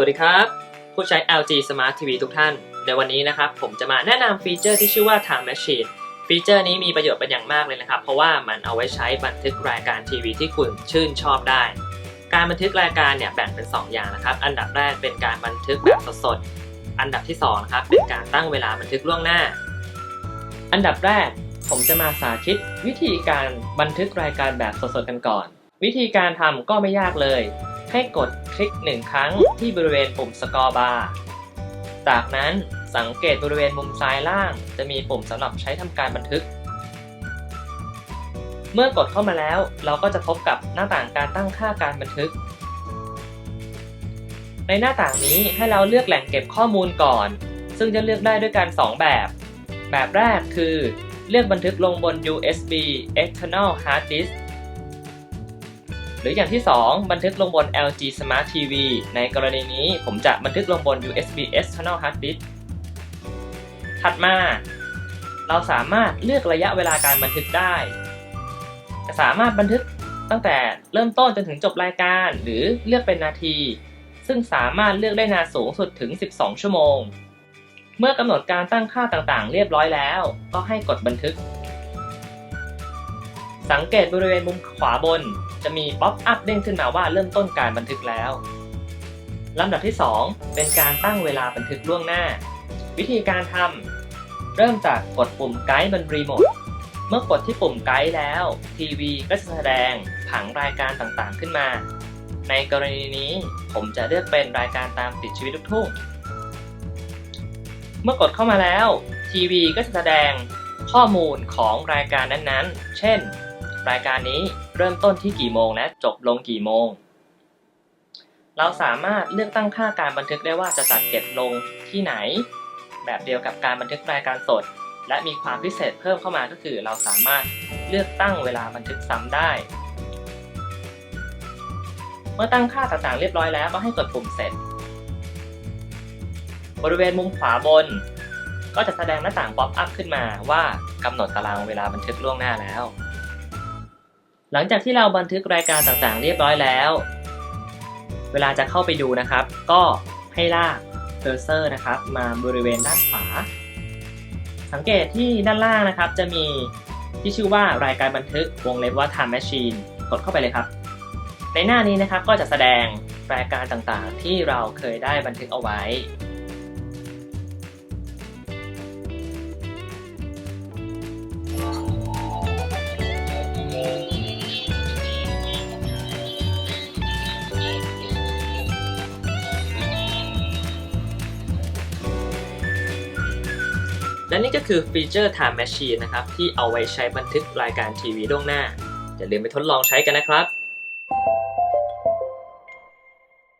วัสดีครับ ผู้ใช้ LG Smart TV ทุกท่าน ในวันนี้นะครับ ผมจะมาแนะนำฟีเจอร์ที่ชื่อว่า Time Machine ฟีเจอร์นี้มีประโยชน์เป็นอย่างมากเลยนะครับ เพราะว่ามันเอาไว้ใช้บันทึกรายการทีวีที่คุณชื่นชอบได้ การบันทึกรายการเนี่ยแบ่งเป็น 2 อย่างนะครับ อันดับแรกเป็นการบันทึกแบบสดๆ อันดับที่2นะครับเป็นการตั้งเวลาบันทึกล่วงหน้า อันดับแรกผมจะมาสาธิต วิธีการบันทึกรายการแบบสดๆกันก่อน วิธีการทำก็ไม่ยากเลย ให้กดคลิกหนึ่งครั้งที่บริเวณปุ่มสกอร์บาร์ จากนั้นสังเกตบริเวณมุมซ้ายล่าง จะมีปุ่มสำหรับใช้ทำการบันทึก เมื่อกดเข้ามาแล้วเราก็จะพบกับหน้าต่างการตั้งค่าการบันทึก ในหน้าต่างนี้ให้เราเลือกแหล่งเก็บข้อมูลก่อน ซึ่งจะเลือกได้ด้วยกัน 2 แบบ แบบแรกคือ เลือกบันทึกลงบน USB external hard disk หรืออย่างที่ 2 บันทึกลงบน LG Smart TV ในกรณีนี้ผมจะบันทึกลงบน USB external hard disk ถัดมา เราสามารถเลือกระยะเวลาการบันทึกได้ จะสามารถบันทึกตั้งแต่เริ่มต้นจนถึงจบรายการ หรือเลือกเป็นนาที ซึ่งสามารถเลือกได้นานสูงสุดถึง 12 ชั่วโมง เมื่อกำหนดการตั้งค่าต่างๆ เรียบร้อยแล้ว ก็ให้กดบันทึก สังเกตบริเวณมุมขวาบน จะมีป๊อปอัพเด้งขึ้นมาว่าเริ่มต้นการบันทึกแล้วลำดับที่ 2 เป็นการตั้งเวลาบันทึกล่วงหน้า วิธีการทำเริ่มจากกดปุ่มไกด์บนรีโมทเมื่อกดที่ปุ่มไกด์แล้ว ทีวีก็จะแสดงผังรายการต่างๆขึ้นมา ในกรณีนี้ผมจะเลือกเป็นรายการตามติดชีวิตลูกทุ่ง เมื่อกดเข้ามาแล้ว ทีวีก็จะแสดงข้อมูลของรายการนั้นๆ เช่น รายการนี้เริ่มต้นที่กี่โมงและจบลงกี่โมง เราสามารถเลือกตั้งค่าการบันทึกได้ว่าจะจัดเก็บลงที่ไหน แบบเดียวกับการบันทึกรายการสด และมีความพิเศษเพิ่มเข้ามาก็คือ เราสามารถเลือกตั้งเวลาบันทึกซ้ำได้ เมื่อตั้งค่าต่างๆเรียบร้อยแล้วก็ให้กดปุ่มเสร็จ บริเวณมุมขวาบน ก็จะแสดงหน้าต่างป๊อปอัพขึ้นมาว่ากำหนดตารางเวลาบันทึกล่วงหน้าแล้ว หลังจากที่เราบันทึกรายการต่างๆ เรียบร้อยแล้ว เวลาจะเข้าไปดูนะครับ ก็ให้ลากเคอร์เซอร์นะครับ มาบริเวณด้านขวา สังเกตที่ด้านล่างนะครับ จะมีที่ชื่อว่ารายการบันทึกวงเล็บว่า Time Machine กดเข้าไปเลยครับ ในหน้านี้นะครับก็จะแสดงรายการต่างๆ ที่เราเคยได้บันทึกเอาไว้ และนี่ก็คือฟีเจอร์ Time Machine นะครับ ที่เอาไว้ใช้บันทึกรายการทีวีล่วงหน้า อย่าลืมไปทดลองใช้กันนะครับ